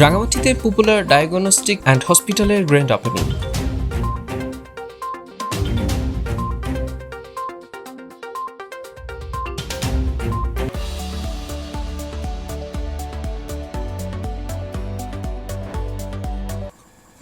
রাঙামাটিতে popular diagnostic and হসপিটালের grand opening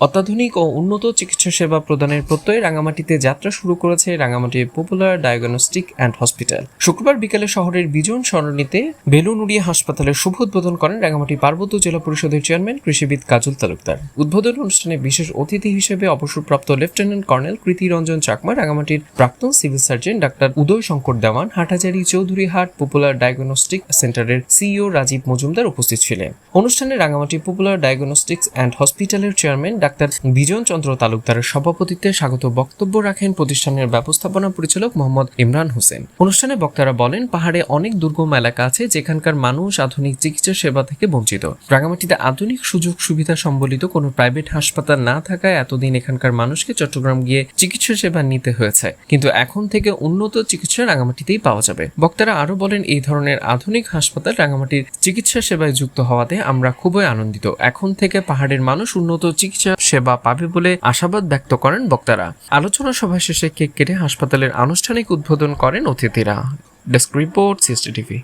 অত্যাধুনিক ও উন্নত চিকিৎসা সেবা প্রদানের প্রত্যয়ে রাঙামাটিতে যাত্রা শুরু করেছে Rangamati popular diagnostic and hospital শুক্রবার বিকেলে শহরের বিজন সরণিতে বেলুনুড়িয়া হাসপাতালের শুভ উদ্বোধন করেন রাঙামাটি পার্বত্য জেলা পরিষদের চেয়ারম্যান কৃষিবিদ কাজল তালুকদার। উদ্বোধন অনুষ্ঠানে বিশেষ অতিথি হিসেবে অবসরপ্রাপ্ত লেফটেন্যান্ট কর্নেল কৃতিরঞ্জন চাকমা, রাঙামাটির প্রাক্তন civil surgeon doctor Uday Shankar Dewan Hathazari Chowdhuryhat popular diagnostic সেন্টারের সিইও রাজীব মজুমদার উপস্থিত ছিলেন। অনুষ্ঠানে রাঙামাটি পপুলার ডায়াগনস্টিক্স অ্যান্ড হসপিটালের চেয়ারম্যান ডাক্তার বিজন চন্দ্র তালুকদারের সভাপতিত্বে স্বাগত বক্তব্য রাখেন প্রতিষ্ঠানের ব্যবস্থাপনা পরিচালক মোহাম্মদ ইমরান হোসেন। অনুষ্ঠানে বক্তারা বলেন, পাহাড়ে অনেক দুর্গম এলাকা আছে যেখানকার মানুষ আধুনিক চিকিৎসা সেবা থেকে বঞ্চিত। রাঙামাটিতে আধুনিক সুযোগ সুবিধা সম্বলিত কোনো প্রাইভেট হাসপাতাল না থাকায় এতদিন এখানকার মানুষকে চট্টগ্রাম গিয়ে চিকিৎসা সেবা নিতে হয়েছে। কিন্তু এখন থেকে উন্নত চিকিৎসা রাঙামাটিতেই পাওয়া যাবে। বক্তারা আরও বলেন, এই ধরনের আধুনিক হাসপাতাল রাঙামাটির চিকিৎসা সেবায় যুক্ত হওয়াতে আমরা খুবই আনন্দিত। এখন থেকে পাহাড়ের মানুষ উন্নত চিকিৎসা সেবা পাবে বলে আশাবাদ ব্যক্ত করেন বক্তারা। আলোচনা সভা শেষে কেক কেটে হাসপাতালের আনুষ্ঠানিক উদ্বোধন করেন অতিথিরা। Desk report CST TV